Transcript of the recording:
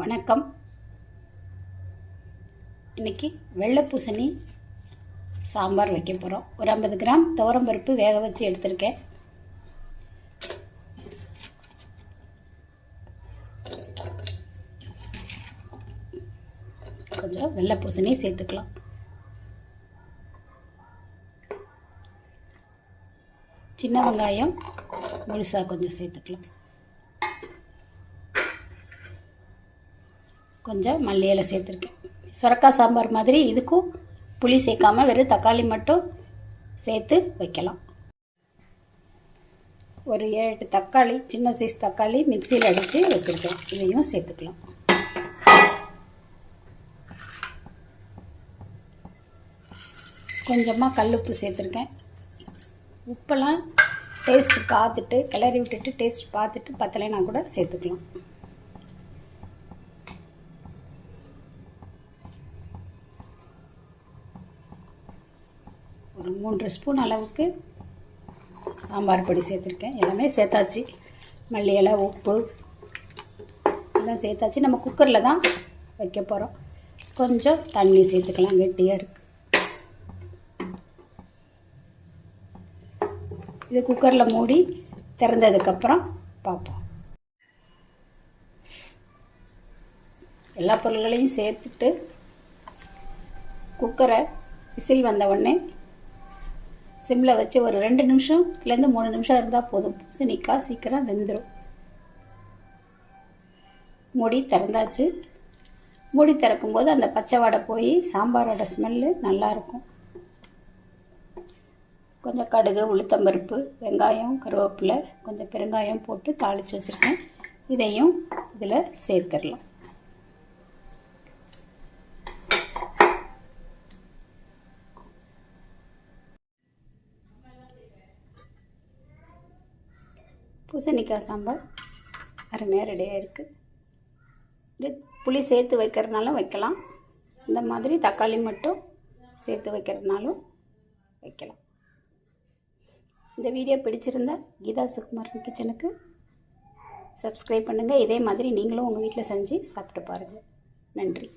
வணக்கம். இன்னைக்கு வெள்ளை பூசணி சாம்பார் வைக்க போகிறோம் ஒரு ஐம்பது கிராம் துவரம்பருப்பு வேக வச்சு எடுத்திருக்கேன். கொஞ்சம் வெள்ளை பூசணி சேர்த்துக்கலாம். சின்ன வெங்காயம் முழுசாக கொஞ்சம் சேர்த்துக்கலாம். கொஞ்சம் மல்லி இலை சேர்த்துருக்கேன். சுரக்காய் சாம்பார் மாதிரி இதுக்கும் புளி சேர்க்காம வெறும் தக்காளி மட்டும் சேர்த்து வைக்கலாம். ஒரு ஏழு எட்டு தக்காளி சின்ன சைஸ் தக்காளி மிக்சியில் அடித்து வச்சுருக்கேன் இதையும் சேர்த்துக்கலாம். கொஞ்சமாக கல்லுப்பு சேர்த்துருக்கேன். உப்பெல்லாம் டேஸ்ட் பார்த்துட்டு கிளறி விட்டுட்டு டேஸ்ட் பார்த்துட்டு பத்தலைனா கூட சேர்த்துக்கலாம். ஒரு மூன்று ஸ்பூன் அளவுக்கு சாம்பார் பொடி சேர்த்துருக்கேன். எல்லாமே சேர்த்தாச்சு. மல்லி இலை உப்பு எல்லாம் சேர்த்தாச்சு. நம்ம குக்கரில் தான் வைக்க போகிறோம் கொஞ்சம் தண்ணி சேர்த்துக்கலாம். கெட்டியாக இருக்குது இது குக்கரில் மூடி திறந்ததுக்கப்புறம் பார்ப்போம். எல்லா பொருள்களையும் சேர்த்துட்டு குக்கரை விசில் வந்த உடனே சிம்மில் வச்சு ஒரு ரெண்டு நிமிஷம்லேருந்து மூணு நிமிஷம் இருந்தால் போதும். பூசணிக்காய் சீக்கிரம் வெந்துடும் மூடி திறந்தாச்சு. மூடி திறக்கும்போது அந்த பச்சை வடை போய் சாம்பாரோட ஸ்மெல்லு நல்லாயிருக்கும். கொஞ்சம் கடுகு உளுத்தம்பருப்பு வெங்காயம் கருவேப்பிலை கொஞ்சம் பெருங்காயம் போட்டு தாளித்து வச்சுருக்கேன். இதையும் இதில் சேர்த்துடலாம். பூசணிக்காய் சாம்பார். அருமையாக ரெடியாக இருக்குது இது புளி சேர்த்து வைக்கிறதுனாலும் வைக்கலாம். இந்த மாதிரி தக்காளி மட்டும் சேர்த்து வைக்கிறதுனாலும் வைக்கலாம். இந்த வீடியோ பிடிச்சிருந்தா கீதா சுகுமாரன் கிச்சனுக்கு சப்ஸ்கிரைப் பண்ணுங்கள் இதே மாதிரி நீங்களும் உங்கள் வீட்டில் செஞ்சு சாப்பிட்டு பாருங்கள் நன்றி.